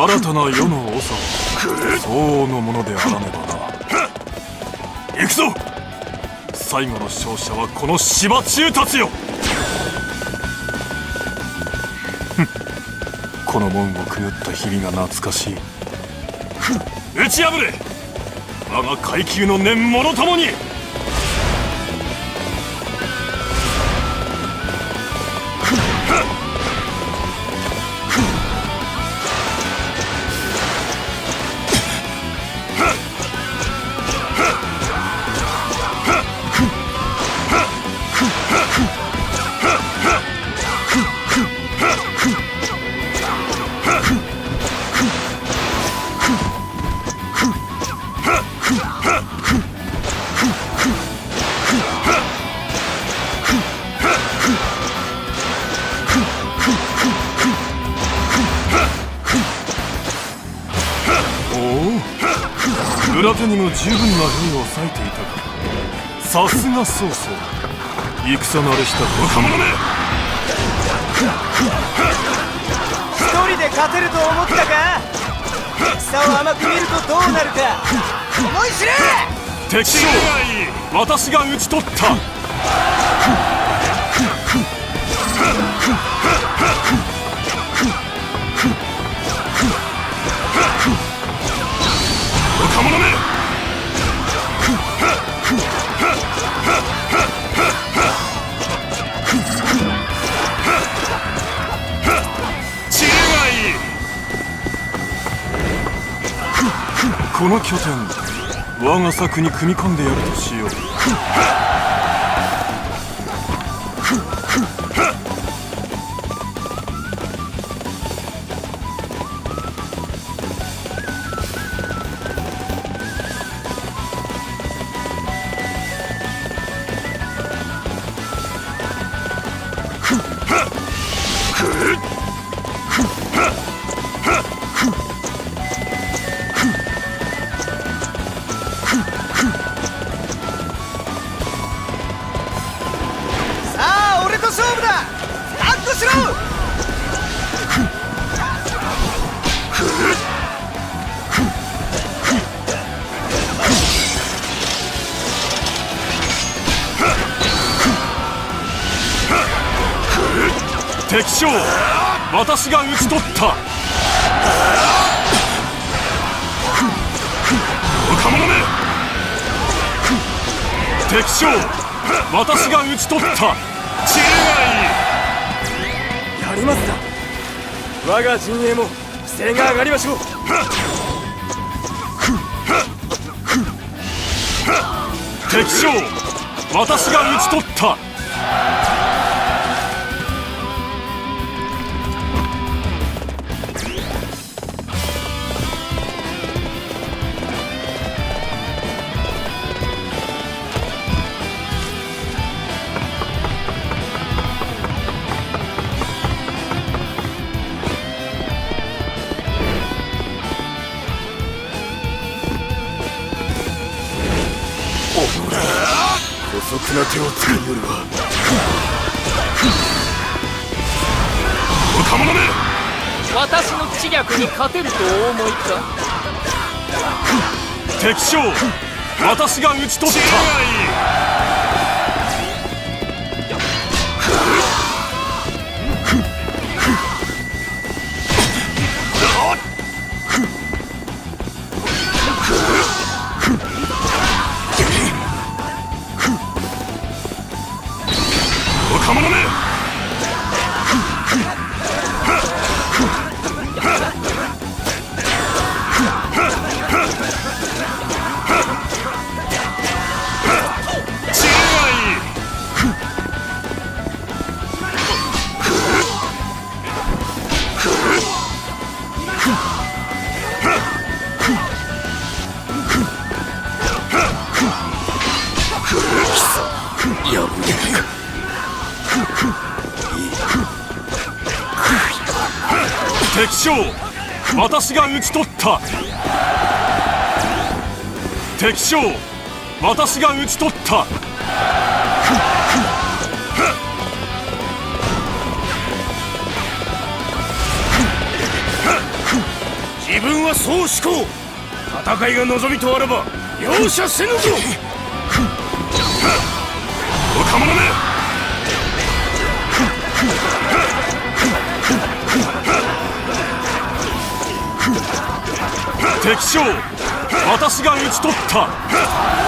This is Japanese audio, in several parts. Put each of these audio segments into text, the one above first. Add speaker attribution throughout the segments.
Speaker 1: 新たな世の長は相応のものであらねばな。行くぞ。最後の勝者はこの芝中たちよ。この門をくぐった日々が懐かしい。打ち破れ。我が階級の念ものともに。にも十分な兵を割いていたか。さすが曹操。戦慣れした若者め
Speaker 2: 一人で勝てると思ったか？戦を甘く見るとどうなるか？思い知れ
Speaker 1: 敵将。私が討ち取ったこの拠点我が策に組み込んでやるとしよう。敵将私が討ち取った。若者め敵将私が討ち取った。知恵がい。い
Speaker 2: やりますな我が陣営も不正が上がりましょう。
Speaker 1: 敵将私が討ち取った
Speaker 2: 手を使いよるわ
Speaker 1: 若者め
Speaker 3: 私の知略に勝てるとお思いか
Speaker 1: 敵将私が討ち取った私が討ち取った。敵将私が討ち取った。自分はそう思考戦いが望みとあれば容赦せぬぞ。若者め敵将私が討ち取った。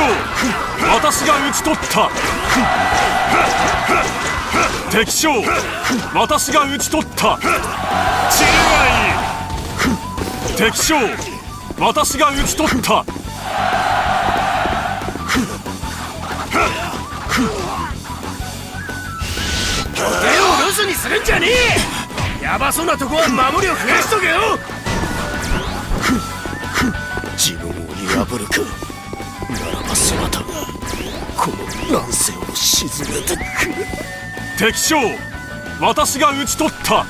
Speaker 1: 将私が討ち取った敵将私が討ち取った知恵がい敵将私が討ち取った
Speaker 4: 手を留守にするんじゃねえやばそうなとこは守りを増やしとけよ
Speaker 5: 自分を破るかならばそなたがこの乱世を沈めてくれ。
Speaker 1: 敵将私が討ち取った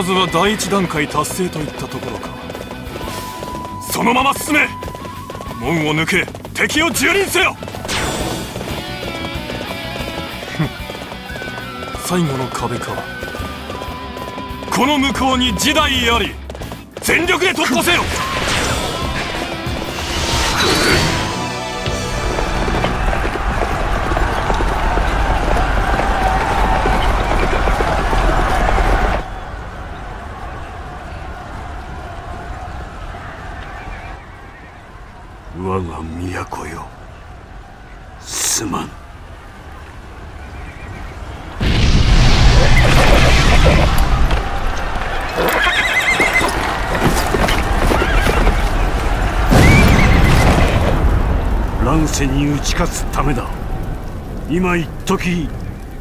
Speaker 1: まずは第一段階達成といったところか。そのまま進め。門を抜け敵を蹂躙せよ。最後の壁か。この向こうに時代あり全力で突破せよ。
Speaker 6: 乱世に打ち勝つためだ。今一時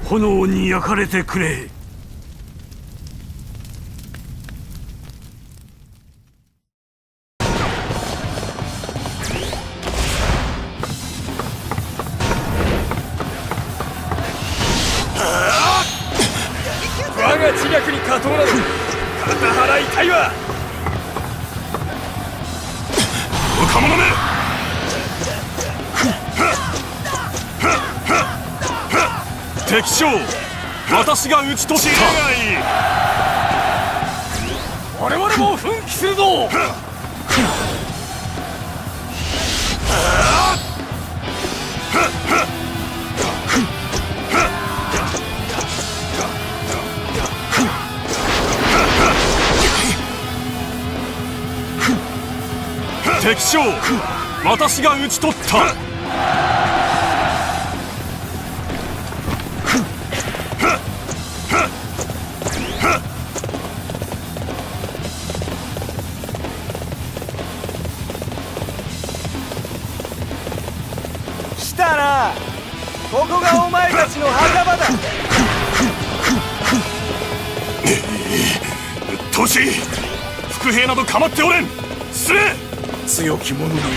Speaker 6: 炎に焼かれてくれ。
Speaker 1: 敵将私が討ち取った。
Speaker 4: 我々も奮起するぞ。
Speaker 1: 敵将私が討ち取った
Speaker 4: たなここがお前たちの墓場だ。
Speaker 1: うっとうしい伏兵など構っておれん。進め
Speaker 5: 強き者に挑む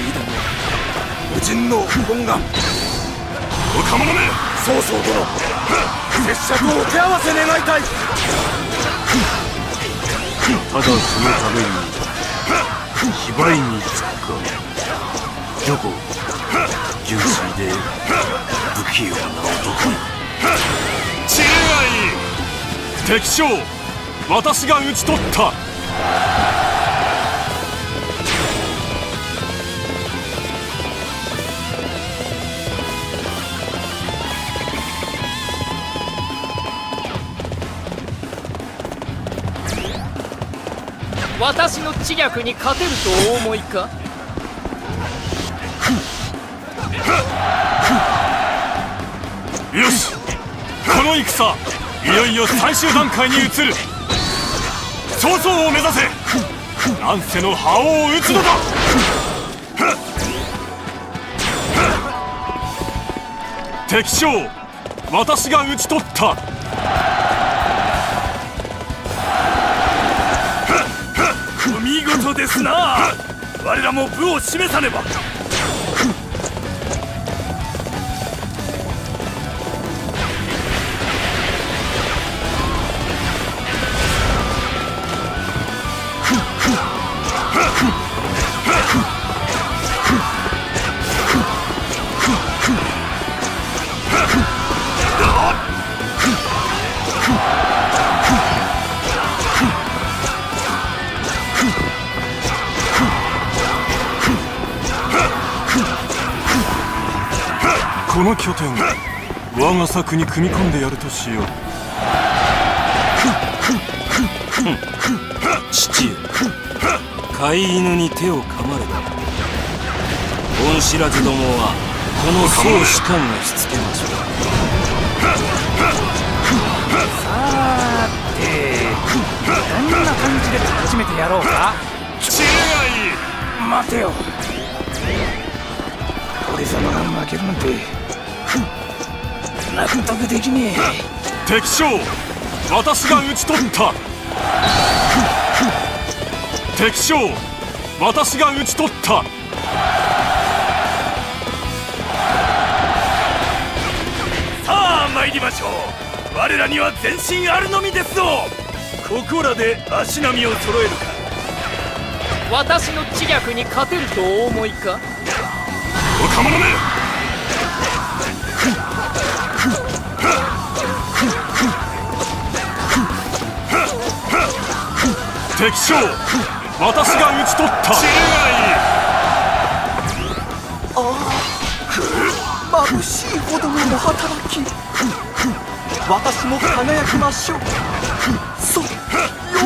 Speaker 5: 無人の本願。
Speaker 1: 若者め
Speaker 5: 曹操殿拙者とお手合わせ願いたい。
Speaker 6: ただそのために芝居につくか。
Speaker 4: どこ純粋で不器用な男
Speaker 1: 知恵がいい。敵将私が討ち取った。
Speaker 3: 私の知略に勝てるとお思いか？
Speaker 1: よし。この戦いよいよ最終段階に移る。曹操を目指せ。乱世の覇王を討つのだ。敵将私が討ち取った。
Speaker 4: お見事ですな。我らも武を示さねば。
Speaker 1: の拠点を我が策に組み込んでやるとしよう。
Speaker 7: 父よ飼い犬に手を噛まれた。恩知らずどもはこの宗士官がしつけましょう。
Speaker 2: どんな感じで始めてやろうか？
Speaker 1: 知恵がいい。
Speaker 2: 待てよ。俺様が負けるなんて納得できね
Speaker 1: 敵将私が討ち取った。敵将私が討ち取った。
Speaker 4: さあ参りましょう。我らには前進あるのみですぞ。ここらで足並みを揃えるか。
Speaker 3: 私の知略に勝てるとお思いか？
Speaker 1: 若者め敵将。私が討ち取った。知恵
Speaker 2: 眩しいほどの働き。私も輝きましょう。そう。よ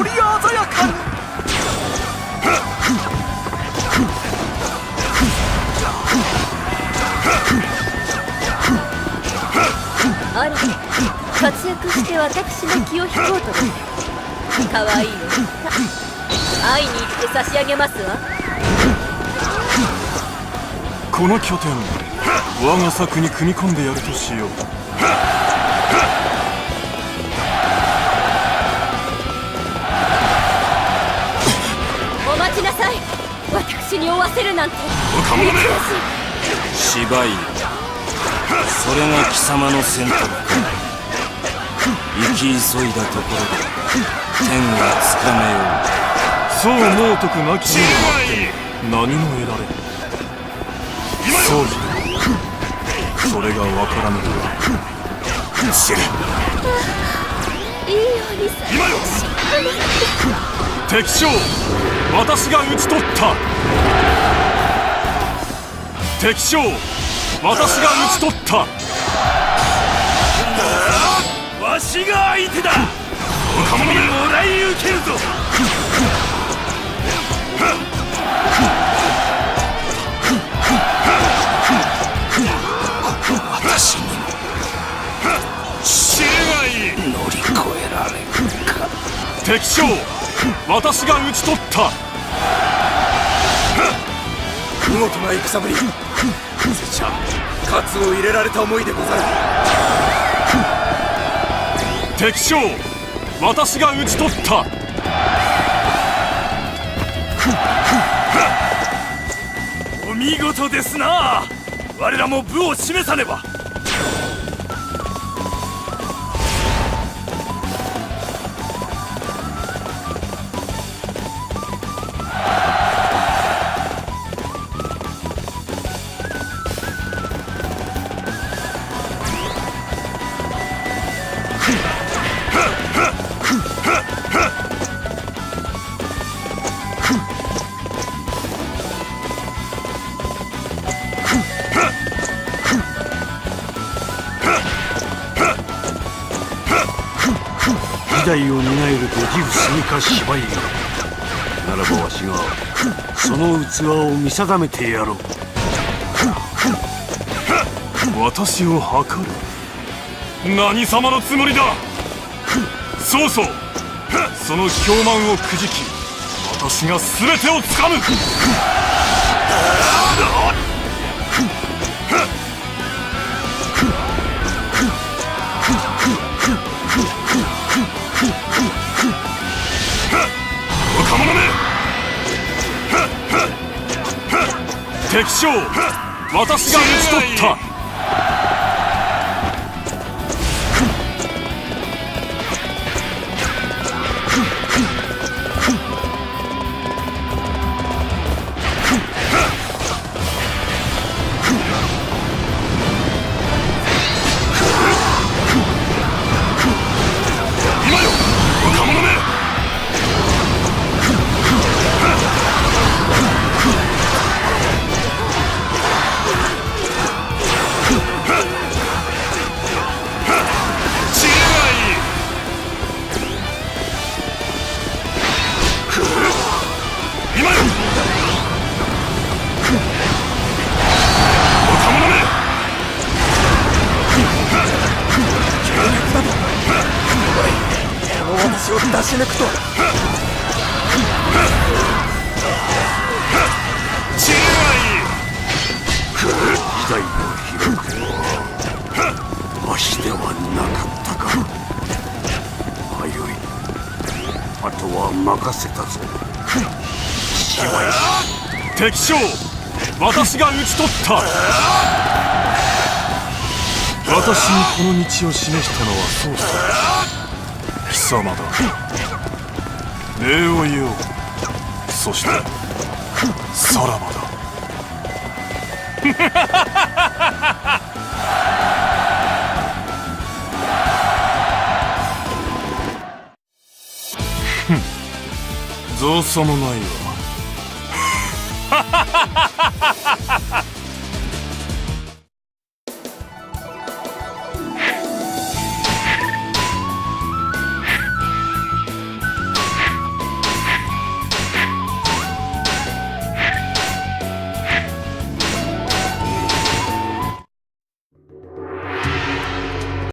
Speaker 2: り鮮やかに。
Speaker 8: あら活躍して私の気を引こうとね可愛い。のさ会いに行って差し上げますわ。
Speaker 1: いこの拠点を我が策に組み込んでやるとしよう。
Speaker 8: お待ちなさい。私に追わせるなんて。
Speaker 1: 若者め。
Speaker 7: 芝居それが貴様の選択か生き急いだところで天はつかめよう
Speaker 1: そう猛徳なきにもあって何も得られんそうじゃそれが分からぬとは知れ
Speaker 8: いいようにさ
Speaker 1: 今よ敵将私が討ち取った。敵将私が討ち取った。
Speaker 4: わしが相手だ。もらい受けるぞ。
Speaker 7: 私にも
Speaker 1: 知恵がいい
Speaker 7: 乗り越えられるか
Speaker 1: 敵将私が討ち取った。
Speaker 2: 見事な戦ぶり拙者喝を入れられた思いでござる
Speaker 1: 敵将。私が討ち取った。
Speaker 4: お見事ですな。我らも武を示さねば。
Speaker 1: 時代を担えるご自負すみか芝居よならばわしがその器を見定めてやろう。私を測る。何様のつもりだ。そうそう。その狂慢をくじき。私が全てをつかむ。若者め。敵将私が討ち取った。敵将私が討ち取った。私にこの道を示したのはそうさ貴様だ。礼を言おう。そしてさらばだ。造作もないわ